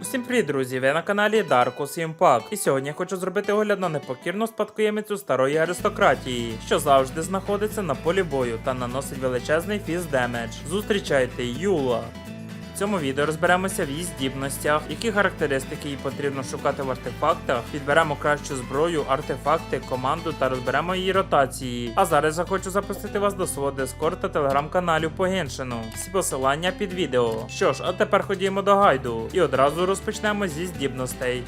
Усім привіт, друзі! Ви на каналі Darkus Impact. І сьогодні я хочу зробити огляд на непокірну спадкоємицю старої аристократії, що завжди знаходиться на полі бою та наносить величезний фіз демедж. Зустрічайте Юла. Цьому відео розберемося в її здібностях, які характеристики їй потрібно шукати в артефактах, підберемо кращу зброю, артефакти, команду та розберемо її ротації. А зараз я хочу запустити вас до свого дискорд та телеграм-каналів по Геншину. Всі посилання під відео. Що ж, а тепер ходімо до гайду і одразу розпочнемо зі здібностей.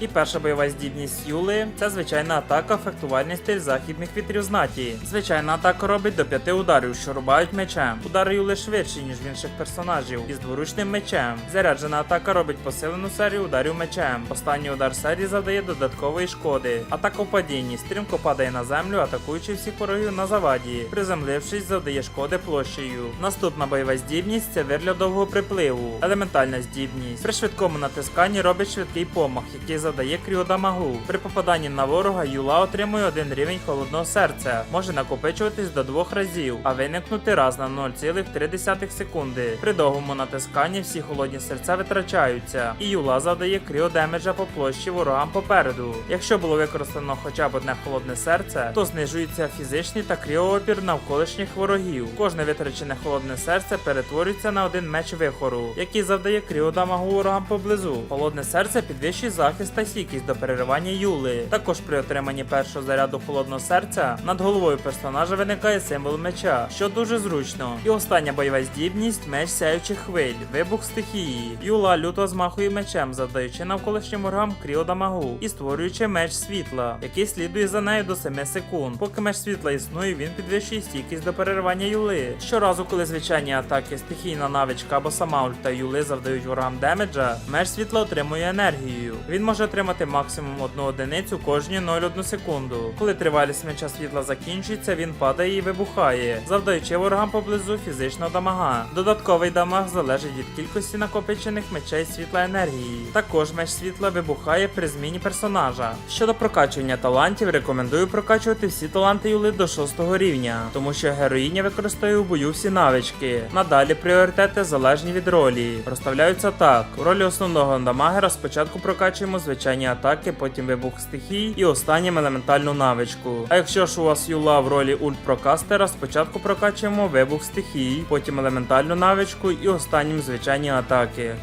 І перша бойова здібність Юли це звичайна атака, фехтувальний західних вітрів знаті. Звичайна атака робить до п'яти ударів, що рубають мечем. Удари Юли швидші, ніж в інших персонажів, із дворучним мечем. Заряджена атака робить посилену серію ударів мечем. Останній удар серії завдає додаткової шкоди. Атака в падінні стрімко падає на землю, атакуючи всіх ворогів на заваді. Приземлившись, завдає шкоди площею. Наступна бойова здібність це вирля довгого припливу. Елементальна здібність. При швидкому натисканні робить швидкий помах, який завдає кріодамагу. При попаданні на ворога Юла отримує один рівень холодного серця. Може накопичуватись до двох разів, а виникнути раз на 0,3 секунди. При довгому натисканні всі холодні серця витрачаються, і Юла завдає кріодемеджа по площі ворогам попереду. Якщо було використано хоча б одне холодне серце, то знижується фізичний та кріоопір навколишніх ворогів. Кожне витрачене холодне серце перетворюється на один меч вихору, який завдає кріодамагу ворогам поблизу. Холодне серце підвищує захист та стійкість до переривання Юли. Також при отриманні першого заряду холодного серця над головою персонажа виникає символ меча, що дуже зручно. І остання бойова здібність меч сяючих хвиль, вибух стихії. Юла люто змахує мечем, завдаючи навколишнім ворогам кріодамагу і створюючи меч світла, який слідує за нею до 7 секунд. Поки меч світла існує, він підвищує стійкість до переривання Юли. Щоразу, коли звичайні атаки, стихійна навичка або сама ульта Юли завдають ворогам демеджа, меч світла отримує енергію. Він може отримати максимум одну одиницю кожні 0,1 секунду. Коли тривалість меча світла закінчується, він падає і вибухає, завдаючи ворогам поблизу фізичного дамага. Додатковий дамаг залежить від кількості накопичених мечей світла енергії. Також меч світла вибухає при зміні персонажа. Щодо прокачування талантів, рекомендую прокачувати всі таланти Юли до 6 рівня, тому що героїня використовує у бою всі навички. Надалі пріоритети залежні від ролі. Розставляються так: у ролі основного дамагера спочатку прокачуємо звичайні атаки, потім вибух стихій і останнім елементальну навичку. А якщо ж у вас юла в ролі ультпрокастера, спочатку прокачуємо вибух стихій, потім елементальну навичку і останнім звичайні атаки.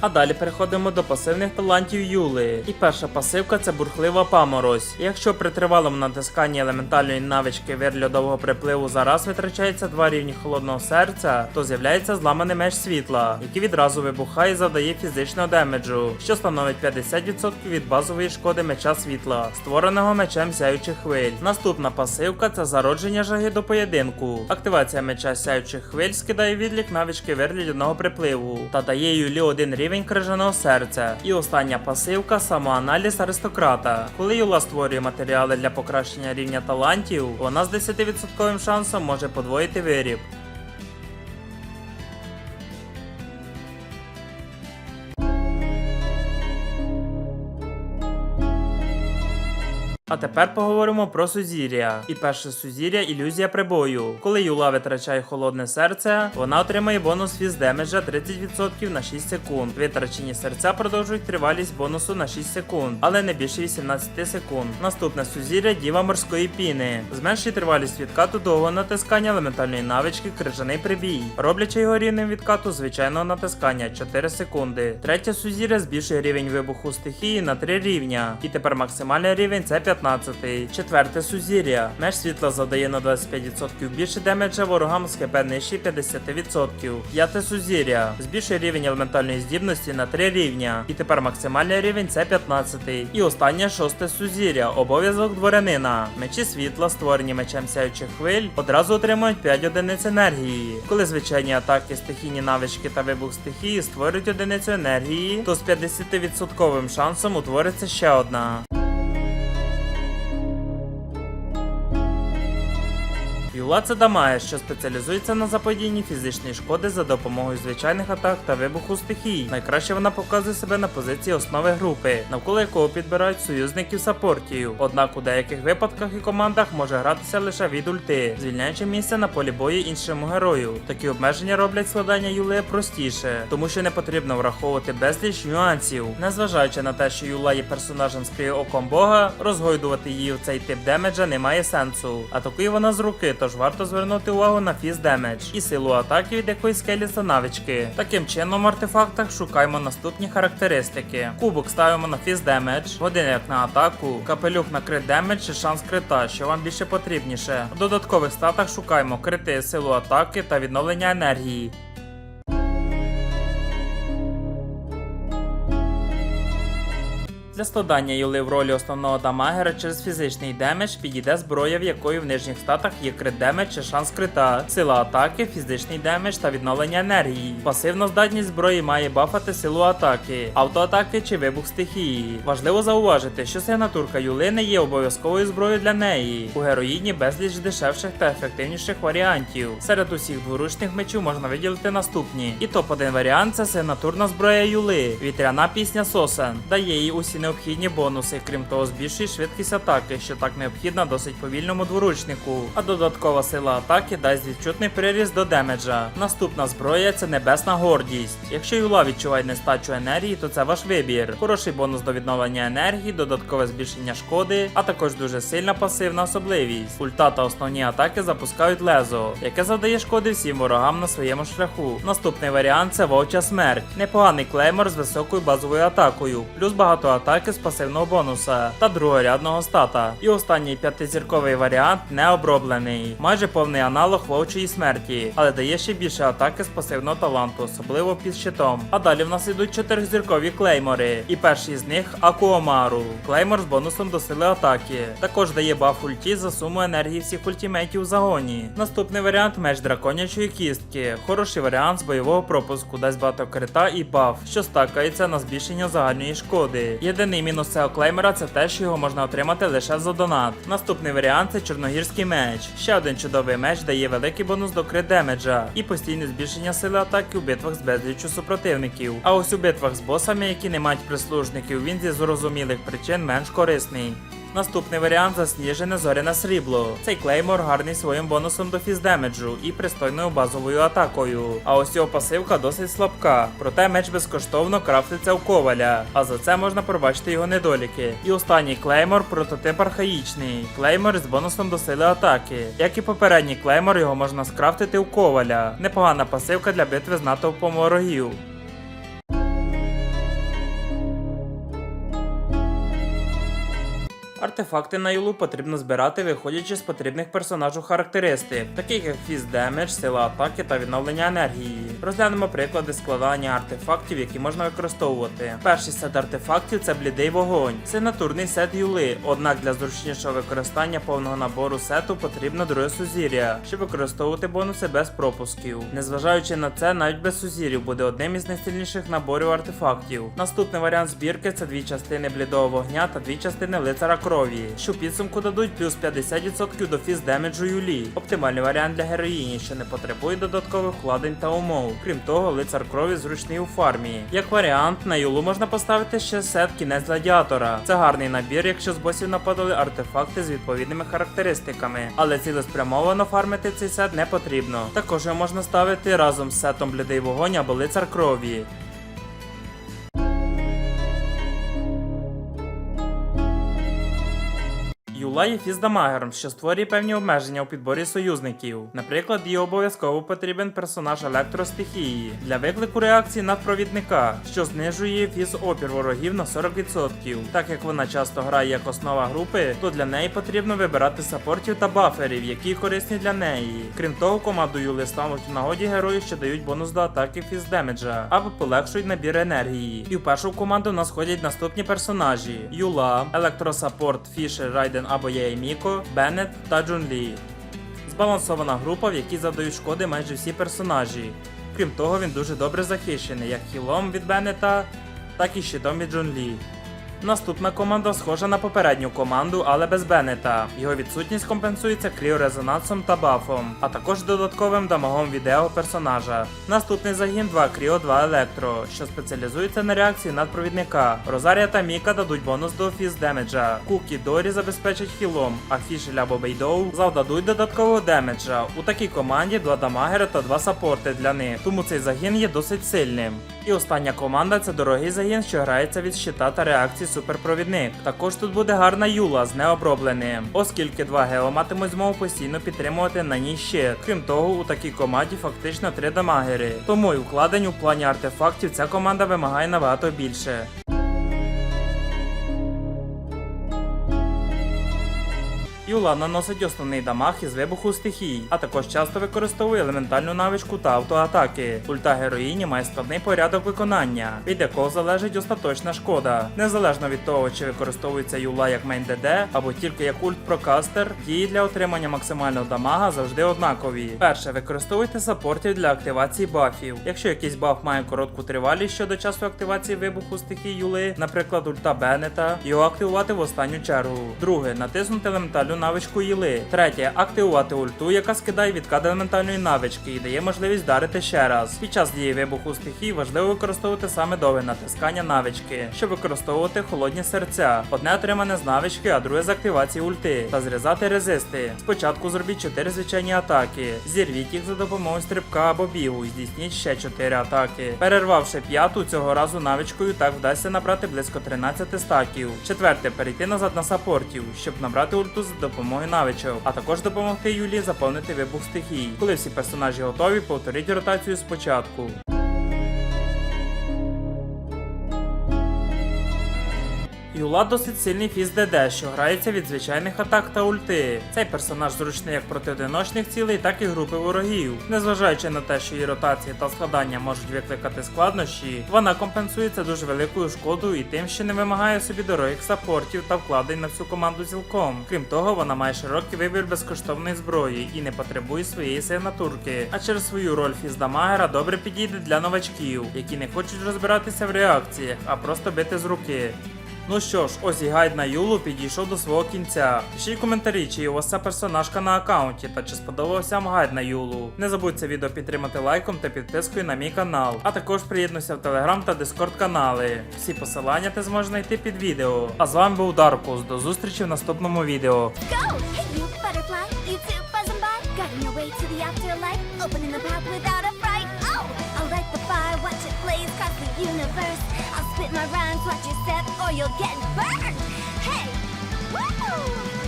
А далі переходимо до пасивних талантів Юли. І перша пасивка це бурхлива паморозь. Якщо при тривалому натисканні елементальної навички вирльодового припливу зараз витрачається два рівні холодного серця, то з'являється зламаний меч світла, який відразу вибухає і завдає фізичного демеджу, що становить 50% від базової шкоди меча світла, створеного мечем сяючих хвиль. Наступна пасивка це зародження жаги до поєдинку. Активація меча сяючих хвиль скидає відлік навички вирльодного припливу та дає Юлі один рівень крижаного серця. І остання пасивка самоаналіз аристократа. Коли Юла створює матеріали для покращення рівня талантів, вона з 10% шансом може подвоїти виріб. А тепер поговоримо про сузір'я. І перше сузір'я ілюзія прибою. Коли Юла витрачає холодне серце, вона отримає бонус фіз демеджа 30% на 6 секунд. Витрачені серця продовжують тривалість бонусу на 6 секунд, але не більше 18 секунд. Наступне сузір'я діва морської піни. Зменшує тривалість відкату довгого натискання елементальної навички крижаний прибій, роблячи його рівнем відкату звичайного натискання 4 секунди. Третє сузір'я збільшує рівень вибуху стихії на 3 рівня. І тепер максимальний рівень це 15. Четверте сузір'я. Меч світла завдає на 25% більше демеджа ворогам з ХП нижче 50%. П'яте сузір'я. Збільшує рівень елементальної здібності на 3 рівня. І тепер максимальний рівень це 15. І останнє шосте сузір'я. Обов'язок дворянина. Мечі світла, створені мечем сяючих хвиль, одразу отримують 5 одиниць енергії. Коли звичайні атаки, стихійні навички та вибух стихії створюють одиницю енергії, то з 50% шансом утвориться ще одна. Юла це дамагер, що спеціалізується на заподіянні фізичної шкоди за допомогою звичайних атак та вибуху стихій. Найкраще вона показує себе на позиції основи групи, навколо якого підбирають союзників саппортів. Однак у деяких випадках і командах може гратися лише від ульти, звільняючи місце на полі бою іншому герою. Такі обмеження роблять складання Юли простіше, тому що не потрібно враховувати безліч нюансів. Незважаючи на те, що Юла є персонажем з оком Бога, розгойдувати її в цей тип демеджа немає сенсу. Атакує вона з руки, тож варто звернути увагу на фіз демедж і силу атаки від якої скелі та навички. Таким чином, в артефактах шукаємо наступні характеристики. Кубок ставимо на фіз демедж, годинник на атаку, капелюх на крит демедж чи шанс крита, що вам більше потрібніше. В додаткових статах шукаємо крити, силу атаки та відновлення енергії. Для складання юли в ролі основного дамагера через фізичний демедж підійде зброя, в якої в нижніх статах є крит демедж чи шанс крита, сила атаки, фізичний демедж та відновлення енергії. Пасивна здатність зброї має бафати силу атаки, автоатаки чи вибух стихії. Важливо зауважити, що сигнатурка юли не є обов'язковою зброєю для неї. У героїні безліч дешевших та ефективніших варіантів. Серед усіх дворучних мечів можна виділити наступні. І топ-1 варіант це сигнатурна зброя юли, вітряна пісня Сосен, дає їй усі необхідні бонуси, крім того, збільшує швидкість атаки, що так необхідна досить повільному дворучнику. А додаткова сила атаки дасть відчутний приріст до демеджа. Наступна зброя це небесна гордість. Якщо юла відчуває нестачу енергії, то це ваш вибір. Хороший бонус до відновлення енергії, додаткове збільшення шкоди, а також дуже сильна пасивна особливість. Ульта та основні атаки запускають лезо, яке завдає шкоди всім ворогам на своєму шляху. Наступний варіант це вовча смерть. Непоганий клеймор з високою базовою атакою, плюс багато атаки з пасивного бонуса та другорядного стата. І останній п'ятизірковий варіант не оброблений, майже повний аналог вовчої смерті, але дає ще більше атаки з пасивного таланту, особливо під щитом. А далі в нас ідуть чотиризіркові клеймори, і перший з них Акуомару. Клеймор з бонусом до сили атаки. Також дає баф ульті за суму енергії всіх ультимейтів в загоні. Наступний варіант меч драконячої кістки. Хороший варіант з бойового пропуску, дасть багато крита і баф, що стакається на збільшення загальної шкоди. Єдиний мінус цього клеймера це те, що його можна отримати лише за донат. Наступний варіант це чорногірський меч. Ще один чудовий меч дає великий бонус до крит демеджа і постійне збільшення сили атаки у битвах з безліччю супротивників. А ось у битвах з босами, які не мають прислужників, він зі зрозумілих причин менш корисний. Наступний варіант засніжене зоряне срібло. Цей клеймор гарний своїм бонусом до фіздемеджу і пристойною базовою атакою. А ось його пасивка досить слабка. Проте меч безкоштовно крафтиться у коваля, а за це можна пробачити його недоліки. І останній клеймор прототип архаїчний. Клеймор з бонусом до сили атаки. Як і попередній клеймор, його можна скрафтити у коваля. Непогана пасивка для битви з натовпом ворогів. Артефакти на юлу потрібно збирати, виходячи з потрібних персонажу характеристик, таких як фіз демедж, сила атаки та відновлення енергії. Розглянемо приклади складання артефактів, які можна використовувати. Перший сет артефактів це блідий вогонь, це натурний сет юли. Однак для зручнішого використання повного набору сету потрібно друге сузір'я, щоб використовувати бонуси без пропусків. Незважаючи на це, навіть без сузірів буде одним із найсильніших наборів артефактів. Наступний варіант збірки це дві частини блідого вогня та дві частини лицара крові, що підсумку дадуть плюс 50% до фіз демеджу юлі. Оптимальний варіант для героїні, що не потребує додаткових вкладень та умов. Крім того, лицар крові зручний у фармі. Як варіант, на юлу можна поставити ще сет кінець гладіатора. Це гарний набір, якщо з босів нападали артефакти з відповідними характеристиками, але цілеспрямовано фармити цей сет не потрібно. Також його можна ставити разом з сетом блідий вогонь або лицар крові. Юла є що створює певні обмеження у підборі союзників. Наприклад, їй обов'язково потрібен персонаж електростихії для виклику реакції надпровідника, що знижує фіз опір ворогів на 40%. Так як вона часто грає як основа групи, то для неї потрібно вибирати саппортів та баферів, які корисні для неї. Крім того, команду Юли стануть в нагоді герої, що дають бонус до атаки фіз демеджа або полегшують набір енергії. І в першу команду в нас ходять наступні персонажі: Юла, електросаппорт, Фішер, Райден або Яйміко, Беннет та Джун Лі. Збалансована група, в якій завдають шкоди майже всі персонажі. Крім того, він дуже добре захищений як хілом від Беннета, так і щитом від Джун Лі. Наступна команда схожа на попередню команду, але без Беннета. Його відсутність компенсується кріорезонансом та бафом, а також додатковим дамагом відео персонажа. Наступний загін 2 Кріо 2 Електро, що спеціалізується на реакції надпровідника. Розарія та Міка дадуть бонус до фіз демеджа. Кукі Дорі забезпечать хілом, а Фішель або Бейдоу завдадуть додаткового демеджа. У такій команді два дамагери та два сапорти для них, тому цей загін є досить сильним. І остання команда це дорогий загін, що грається від щита та реакції суперпровідник. Також тут буде гарна юла з необробленим, оскільки два гео матимуть змогу постійно підтримувати на ній щит. Крім того, у такій команді фактично три дамагери. Тому і вкладень у плані артефактів ця команда вимагає набагато більше. Юла наносить основний дамаг із вибуху стихій, а також часто використовує елементальну навичку та автоатаки. Ульта героїні має складний порядок виконання, від якого залежить остаточна шкода. Незалежно від того, чи використовується юла як мейн ДД або тільки як ульт прокастер, дії для отримання максимального дамага завжди однакові. Перше, використовуйте саппортів для активації бафів. Якщо якийсь баф має коротку тривалість щодо часу активації вибуху стихій юли, наприклад, ульта Беннета, його активувати в останню чергу. Друге, натиснути елементальну навичку їли. Третє, активувати ульту, яка скидає відкат елементальної навички і дає можливість вдарити ще раз. Під час дії вибуху стихій важливо використовувати саме довге натискання навички, щоб використовувати холодні серця. Одне отримане з навички, а друге з активації ульти. Та зрізати резисти. Спочатку зробіть 4 звичайні атаки. Зірвіть їх за допомогою стрибка або бігу, і здійсніть ще 4 атаки. Перервавши п'яту, цього разу навичкою так вдасться набрати близько 13 стаків. Четверте, перейти назад на саппортів, щоб набрати ульту за допомогою навичок, а також допомогти Юлі заповнити вибух стихій. Коли всі персонажі готові, повторіть ротацію спочатку. Юла досить сильний фіз ДД, що грається від звичайних атак та ульти. Цей персонаж зручний як проти одиночних цілей, так і групи ворогів. Незважаючи на те, що її ротації та складання можуть викликати складнощі, вона компенсується дуже великою шкодою і тим, що не вимагає собі дорогих саппортів та вкладень на всю команду цілком. Крім того, вона має широкий вибір безкоштовної зброї і не потребує своєї сигнатурки. А через свою роль фіздамагера добре підійде для новачків, які не хочуть розбиратися в реакціях, а просто бити з руки. Ну що ж, ось і гайд на Юлу підійшов до свого кінця. Пишіть коментарі, чи є у вас ця персонажка на аккаунті та чи сподобався вам гайд на Юлу. Не забудь це відео підтримати лайком та підпискою на мій канал. А також приєднуйся в телеграм та дискорд канали. Всі посилання ти зможеш знайти під відео. А з вами був Даркус. До зустрічі в наступному відео. Oh, spit my rhymes, watch your step, or you'll get burned. Hey, woo!